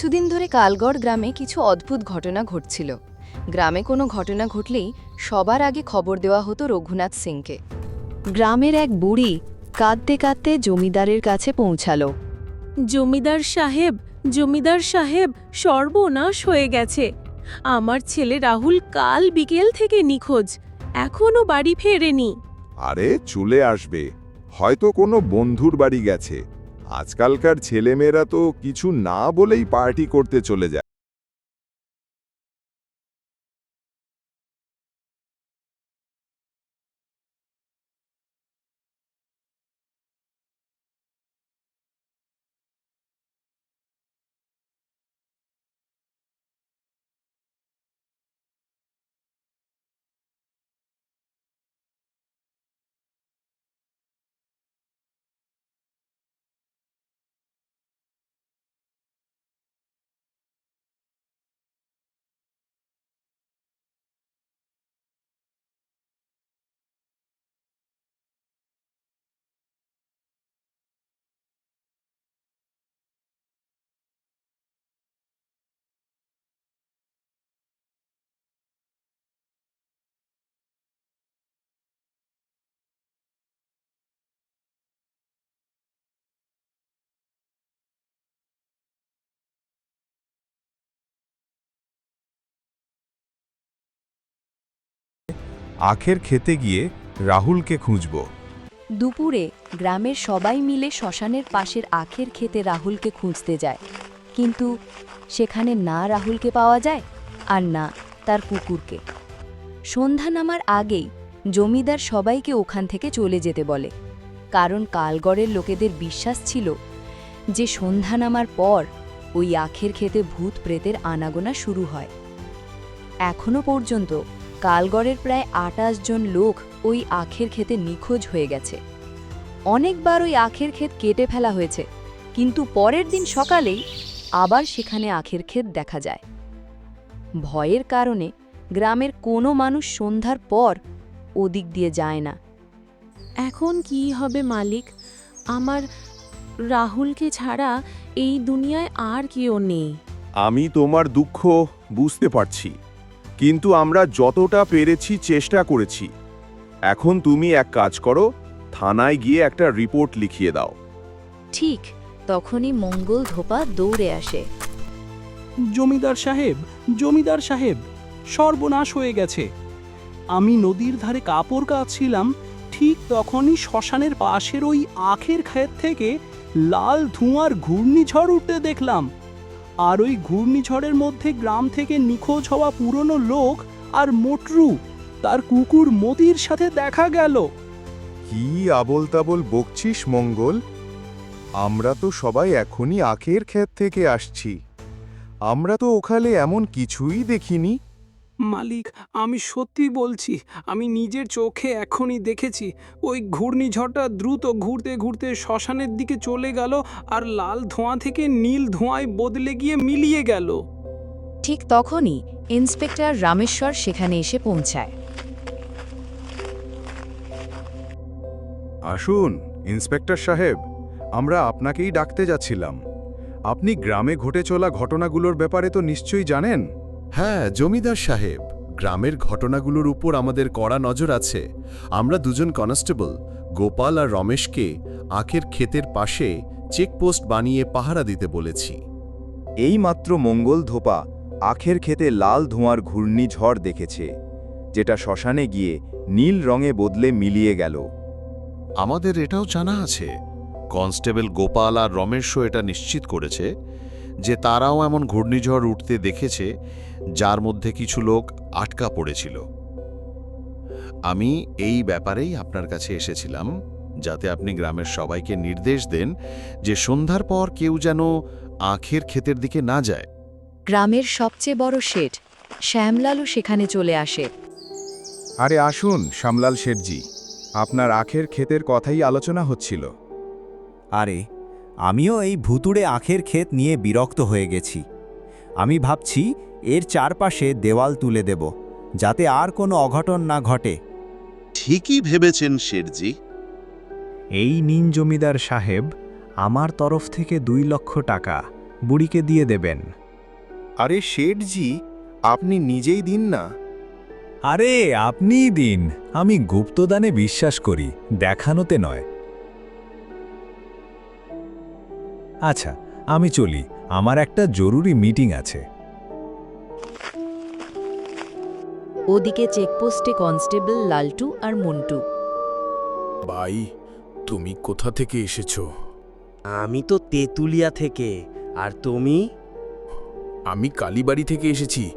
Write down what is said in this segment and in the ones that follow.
কিছুদিন ধরে কালগড় গ্রামে কিছু অদ্ভুত ঘটনা ঘটছিল। গ্রামে কোনো ঘটনা ঘটলেই সবার আগে খবর দেওয়া হতো রঘুনাথ সিংকে। গ্রামের এক বুড়ি কাঁদতে কাঁদতে জমিদারের কাছে পৌঁছালো। জমিদার সাহেব জমিদার সাহেব সর্বনাশ হয়ে গেছে। আমার ছেলে রাহুল কাল বিকেল থেকে নিখোঁজ এখনও বাড়ি ফেরেনি। আরে চলে আসবে হয়তো কোনো বন্ধুর বাড়ি গেছে। আজকালকার ছেলেমেয়েরা তো কিছু না বলেই পার্টি করতে চলে যায়। আখের খেতে গিয়ে রাহুলকে খুঁজব। দুপুরে গ্রামের সবাই মিলে শ্মশানের পাশের আখের খেতে রাহুলকে খুঁজতে যায়। কিন্তু সেখানে না রাহুলকে পাওয়া যায় আর না তার কুকুরকে। সন্ধ্যা নামার আগেই জমিদার সবাইকে ওখান থেকে চলে যেতে বলে। কারণ কালগড়ের লোকেদের বিশ্বাস ছিল যে সন্ধ্যা নামার পর ওই আখের খেতে ভূত প্রেতের আনাগোনা শুরু হয়। এখনও পর্যন্ত কালগড়ের প্রায় আটাশ জন লোক ওই আখের ক্ষেতে নিখোঁজ হয়ে গেছে। অনেকবার ওই আখের ক্ষেত কেটে ফেলা হয়েছে কিন্তু পরের দিন সকালেই আবার সেখানে আখের ক্ষেত দেখা যায়। ভয়ের কারণে গ্রামের কোনো মানুষ সন্ধ্যার পর ওদিক দিয়ে যায় না। এখন কি হবে মালিক? আমার রাহুলকে ছাড়া এই দুনিয়ায় আর কেউ নেই। আমি তোমার দুঃখ বুঝতে পারছি। কিন্তু আমরা যতটা পেরেছি চেষ্টা করেছি। এখন তুমি এক কাজ করো থানায় গিয়ে একটা রিপোর্ট লিখিয়ে দাও। ঠিক তখনই মঙ্গল ধোপা দৌড়ে আসে। জমিদার সাহেব জমিদার সাহেব সর্বনাশ হয়ে গেছে। আমি নদীর ধারে কাপড় কাচ্ছিলাম ঠিক তখনই শ্মশানের পাশের ওই আখের ক্ষেত থেকে লাল ধোঁয়ার ঘূর্ণিঝড় উঠতে দেখলাম। আর ওই ঘূর্ণিঝড়ের মধ্যে গ্রাম থেকে নিখোঁজ হওয়া পুরনো লোক আর মোটরু, তার কুকুর মতির সাথে দেখা গেল। কি আবল তাবল বকছিস মঙ্গল? আমরা তো সবাই এখনই আখের ক্ষেত থেকে আসছি। আমরা তো ওখানে এমন কিছুই দেখিনি। মালিক আমি সত্যি বলছি আমি নিজের চোখে এখনই দেখেছি। ওই ঘূর্ণিঝড়টা দ্রুত ঘুরতে ঘুরতে শ্মশানের দিকে চলে গেল আর লাল ধোঁয়া থেকে নীল ধোঁয়ায় বদলে গিয়ে মিলিয়ে গেল। ঠিক তখনই ইন্সপেক্টর রামেশ্বর সেখানে এসে পৌঁছায়। আসুন ইন্সপেক্টর সাহেব আমরা আপনাকেই ডাকতে যাচ্ছিলাম। আপনি গ্রামে ঘটে চলা ঘটনাগুলোর ব্যাপারে তো নিশ্চয়ই জানেন? হ্যাঁ জমিদার সাহেব গ্রামের ঘটনাগুলোর উপর আমাদের কড়া নজর আছে। আমরা দুজন কনস্টেবল গোপাল আর রমেশকে আখের ক্ষেতের পাশে চেকপোস্ট বানিয়ে পাহারা দিতে বলেছি। এইমাত্র মঙ্গল ধোপা আখের ক্ষেতে লাল ধোঁয়ার ঘূর্ণিঝড় দেখেছে যেটা শ্মশানে গিয়ে নীল রঙে বদলে মিলিয়ে গেল। আমাদের এটাও জানা আছে। কনস্টেবল গোপাল আর রমেশও এটা নিশ্চিত করেছে যে তারাও এমন ঘূর্ণিঝড় উঠতে দেখেছে যার মধ্যে কিছু লোক আটকা পড়েছিল। আমি এই ব্যাপারেই আপনার কাছে এসেছিলাম যাতে আপনি গ্রামের সবাইকে নির্দেশ দেন যে সন্ধ্যার পর কেউ যেন আখের ক্ষেতের দিকে না যায়। গ্রামের সবচেয়ে বড় শেঠ শ্যামলালও সেখানে চলে আসে। আরে আসুন শ্যামলাল শেঠজি। আপনার আখের ক্ষেতের কথাই আলোচনা হচ্ছিল। আরে আমিও এই ভুতুড়ে আখের ক্ষেত নিয়ে বিরক্ত হয়ে গেছি। আমি ভাবছি এর চারপাশে দেওয়াল তুলে দেব যাতে আর কোনো অঘটন না ঘটে। ঠিকই ভেবেছেন শেরজি। এই নিন জমিদার সাহেব আমার তরফ থেকে দুই লক্ষ টাকা বুড়িকে দিয়ে দেবেন। আরে শেঠজি আপনি নিজেই দিন না। আরে আপনিই দিন আমি গুপ্তদানে বিশ্বাস করি দেখানোতে নয়। আচ্ছা আমি চলি আমার একটা জরুরি মিটিং আছে। ওদিকে চেকপোস্টে কনস্টেবল লালটু আর মন্টু। ভাই তুমি কোথা থেকে এসেছ? আমি তো তেঁতুলিয়া থেকে। আর তুমি? আমি কালীবাড়ি থেকে এসেছি।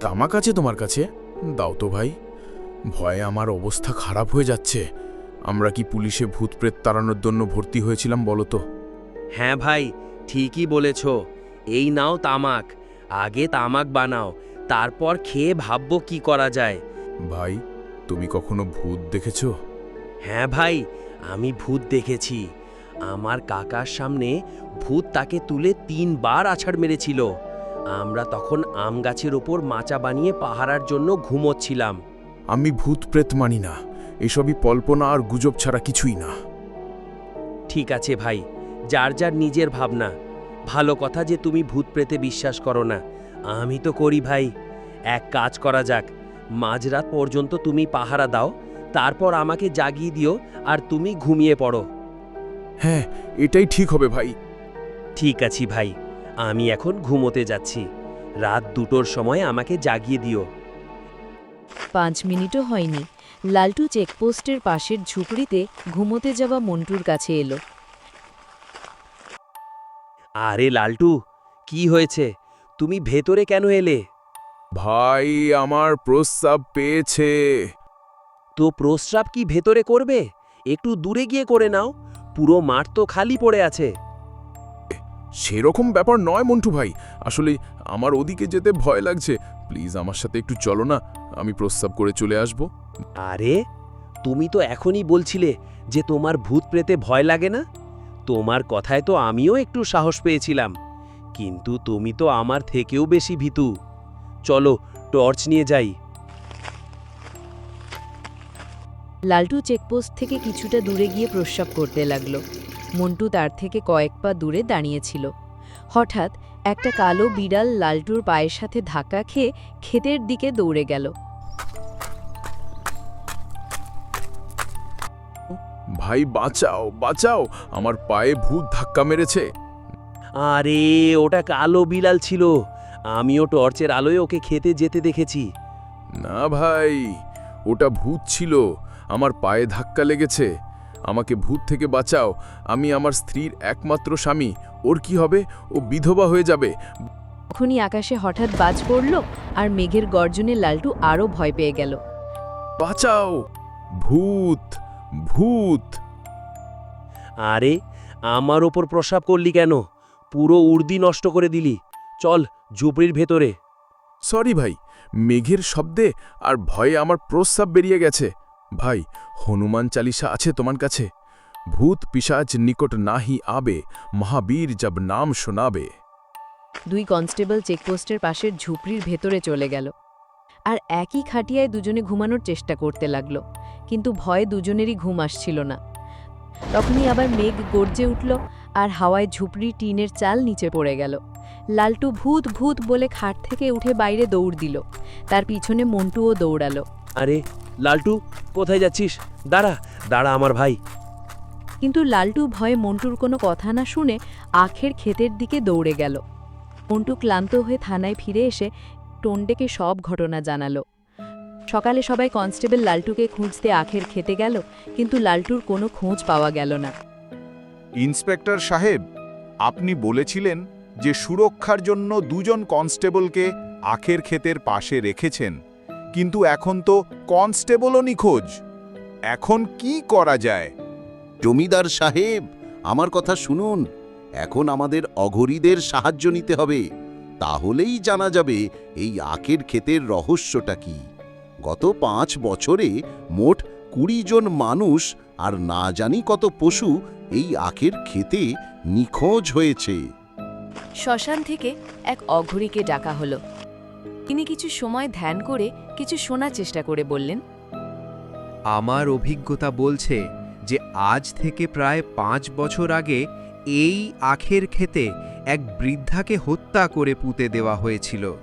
তামাক আছে তোমার কাছে? দাও তো ভাই। ভয়ে আমার অবস্থা খারাপ হয়ে যাচ্ছে। আমরা কি পুলিশে ভূত প্রেত তাড়ানোর জন্য ভর্তি হয়েছিলাম বলো তো? হ্যাঁ ভাই ঠিকই বলেছ। এই নাও তামাক। আগে তামাক বানাও। তারপর খেয়ে ভাববো কি করা যায়। ভাই তুমি কখনো ভূত দেখেছ? হ্যাঁ ভাই আমি ভূত দেখেছি। আমার কাকার সামনে ভূত তাকে তুলে তিনবার আছাড় মেরেছিল। আমরা তখন আম গাছের ওপর মাচা বানিয়ে পাহারার জন্য ঘুমোচ্ছিলাম। আমি ভূত প্রেত মানি না। এসবই কল্পনা আর গুজব ছাড়া কিছুই না। ঠিক আছে ভাই যার যার নিজের ভাবনা। ভালো কথা যে তুমি ভূত প্রেতে বিশ্বাস করো না। আমি তো করি ভাই। এক কাজ করা যাক। মাঝরাত পর্যন্ত তুমি পাহারা দাও তারপর আমাকে জাগিয়ে দিও আর তুমি ঘুমিয়ে পড়ো। হ্যাঁ এটাই ঠিক হবে ভাই। ঠিক আছি ভাই। আমি এখন ঘুমোতে যাচ্ছি। রাত দুটোর সময় আমাকে জাগিয়ে দিও। পাঁচ মিনিটও হয়নি। লালটু চেকপোস্টের পাশের ঝুপড়িতে ঘুমোতে যাওয়া মন্টুর কাছে এলো। আরে লালটু কি হয়েছে? তুমি ভেতরে কেন এলে? ভাই আমার প্রস্তাব পেয়েছে। তো প্রস্রাব কি ভেতরে করবে? একটু দূরে গিয়ে করে নাও পুরো মাঠ তো খালি পড়ে আছে। সেরকম ব্যাপার নয় মন্টু ভাই। আসলে আমার ওদিকে যেতে ভয় লাগছে। প্লিজ আমার সাথে একটু চলো না আমি প্রস্তাব করে চলে আসব। আরে তুমি তো এখনই বলছিলে যে তোমার ভূত প্রেতে ভয় লাগে না? তোমার কথায় তো আমিও একটু সাহস পেয়েছিলাম। কিন্তু তুমি তো আমার থেকেও বেশি ভীতু। চলো টর্চ নিয়ে যাই। লালটু চেকপোস্ট থেকে কিছুটা দূরে গিয়ে প্রস্রাব করতে লাগল। মন্টু তার থেকে কয়েক পা দূরে দাঁড়িয়েছিল। হঠাৎ একটা কালো বিড়াল লালটুর পায়ের সাথে ধাক্কা খেয়ে ক্ষেতের দিকে দৌড়ে গেল। ভাই বাঁচাও বাঁচাও! আমার পায়ে ভূত ধাক্কা মেরেছে। আরে ওটা কালো বিড়াল ছিল। আমিও টর্চের আলোয় ওকে খেতে যেতে দেখেছি। না ভাই ওটা ভূত ছিল। আমার পায়ে ধাক্কা লেগেছে। আমাকে ভূত থেকে বাঁচাও। আমি আমার স্ত্রীর একমাত্র স্বামী। ওর কি হবে? ও বিধবা হয়ে যাবে। তখনই আকাশে হঠাৎ বাজ পড়ল আর মেঘের গর্জনে লালটু আরও ভয় পেয়ে গেল। বাঁচাও! ভূত! ভূত! আরে আমার ওপর প্রসাব করলি কেন? পুরো উর্দি নষ্ট করে দিলি। চল ঝুপড়ির ভেতরে। সরি ভাই মেঘের শব্দে আর ভয়ে আমার প্রস্রাব বেরিয়ে গেছে। ভাই হনুমান চালিসা আছে তোমার কাছে? ভূত পিসাচ নিকট নাহি আবে মহাবীর জব নাম শোনাবে। দুই কনস্টেবল চেকপোস্টের পাশের ঝুপড়ির ভেতরে চলে গেল। আর একই খাটিয়ায় দুজনে ঘুমানোর চেষ্টা করতে লাগল কিন্তু ভয়ে দুজনেরই ঘুম আসছিল না। তখনই আবার মেঘ গর্জে উঠল আর হাওয়ায় ঝুপড়ি টিনের চাল নিচে পড়ে গেল। লালটু ভূত ভূত বলে খাট থেকে উঠে বাইরে দৌড় দিল। তার পিছনে মন্টুও দৌড়ালো। আরে লালটু কোথায় যাচ্ছিস? দাঁড়া দাঁড়া আমার ভাই। কিন্তু লালটু ভয়ে মন্টুর কোনো কথা না শুনে আখের ক্ষেতের দিকে দৌড়ে গেল। মন্টু ক্লান্ত হয়ে থানায় ফিরে এসে টন্ডেকে সব ঘটনা জানালো। সকালে সবাই কনস্টেবল লালটুকে খুঁজতে আখের খেতে গেল কিন্তু লালটুর কোনো খোঁজ পাওয়া গেল না। ইন্সপেক্টর সাহেব, আপনি বলেছিলেন যে সুরক্ষার জন্য দুজন কনস্টেবলকে আখের ক্ষেতের পাশে রেখেছেন, কিন্তু এখন তো কনস্টেবলও নিখোঁজ। এখন কি করা যায়? জমিদার সাহেব, আমার কথা শুনুন। এখন আমাদের অঘরীদের সাহায্য নিতে হবে। তাহলেই জানা যাবে এই আখের ক্ষেতের রহস্যটা কি। গত পাঁচ বছরে মোট কুড়ি জন মানুষ আর না জানি কত পশু এই আখের ক্ষেতে নিখোঁজ হয়েছে। শ্মশান থেকে এক অঘরীকে ডাকা হলো। তিনি কিছু সময় ধ্যান করে কিছু শোনার চেষ্টা করে বললেন আমার অভিজ্ঞতা বলছে যে আজ থেকে প্রায় পাঁচ বছর আগে এই আখের ক্ষেতে এক বৃদ্ধাকে হত্যা করে পুঁতে দেওয়া হয়েছিল।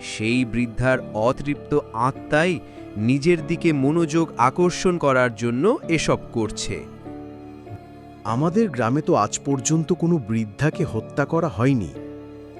সেই বৃদ্ধার অতৃপ্ত আত্মাই নিজের দিকে মনোযোগ আকর্ষণ করার জন্য এসব করছে। আমাদের গ্রামে তো আজ পর্যন্ত কোনো বৃদ্ধাকে হত্যা করা হয়নি।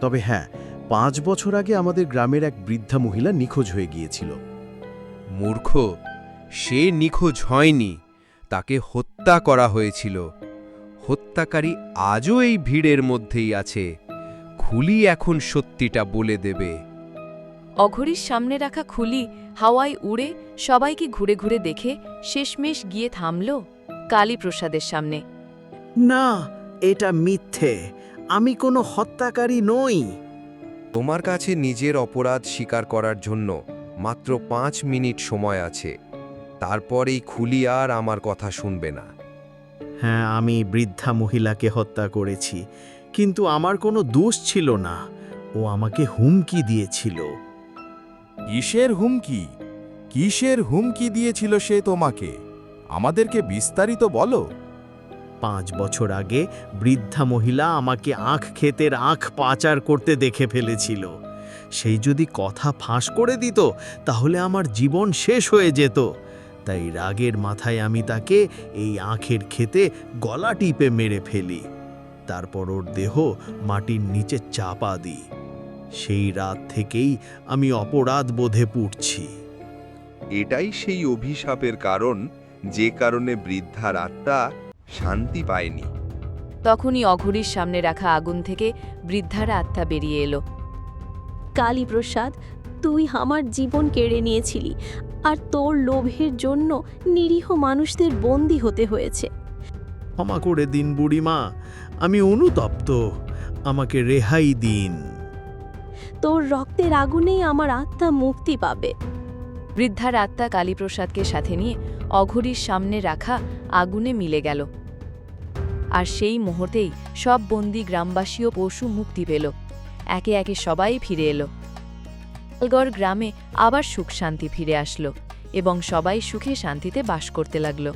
তবে হ্যাঁ পাঁচ বছর আগে আমাদের গ্রামের এক বৃদ্ধা মহিলা নিখোঁজ হয়ে গিয়েছিল। মূর্খ সে নিখোঁজ হয়নি তাকে হত্যা করা হয়েছিল। হত্যাকারী আজও এই ভিড়ের মধ্যেই আছে। খুলি এখন সত্যিটা বলে দেবে। অঘরীর সামনে রাখা খুলি হাওয়ায় উড়ে সবাইকে ঘুরে ঘুরে দেখে শেষমেশ গিয়ে থামল কালীপ্রসাদের সামনে। না এটা মিথ্যে। আমি কোনো হত্যাকারী নই। তোমার কাছে নিজের অপরাধ স্বীকার করার জন্য মাত্র পাঁচ মিনিট সময় আছে। তারপর এই খুলি আর আমার কথা শুনবে না। হ্যাঁ আমি বৃদ্ধা মহিলাকে হত্যা করেছি কিন্তু আমার কোনো দোষ ছিল না। ও আমাকে হুমকি দিয়েছিল। কিসের হুমকি? কিসের হুমকি দিয়েছিল সে তোমাকে? আমাদেরকে বিস্তারিত বলো। পাঁচ বছর আগে বৃদ্ধা মহিলা আমাকে আখ ক্ষেতের আখ পাচার করতে দেখে ফেলেছিল। সেই যদি কথা ফাঁস করে দিত, তাহলে আমার জীবন শেষ হয়ে যেত। তাই রাগের মাথায় আমি তাকে এই আখের খেতে গলা টিপে মেরে ফেলি। তারপর ওর দেহ মাটির নিচে চাপা দিই। সেই রাত থেকেই আমি অপরাধ বোধে পুড়ছি। এটাই সেই অভিশাপের কারণ যে কারণে বৃদ্ধার আত্মা শান্তি পায়নি। তখনই অঘরীর সামনে রাখা আগুন থেকে বৃদ্ধার আত্মা বেরিয়ে এলো। কালীপ্রসাদ তুই আমার জীবন কেড়ে নিয়েছিলি আর তোর লোভের জন্য নিরীহ মানুষদের বন্দী হতে হয়েছে। ক্ষমা করে দিন বুড়িমা আমি অনুতপ্ত। আমাকে রেহাই দিন। তোর রক্তের আগুনেই আমার আত্মা মুক্তি পাবে। বৃদ্ধার আত্মা কালীপ্রসাদকে সাথে নিয়ে অঘরীর সামনে রাখা আগুনে মিলে গেল। আর সেই মুহূর্তেই সব বন্দি গ্রামবাসী ও পশু মুক্তি পেল। একে একে সবাই ফিরে এলো। লালগড় গ্রামে আবার সুখ শান্তি ফিরে আসলো এবং সবাই সুখে শান্তিতে বাস করতে লাগল।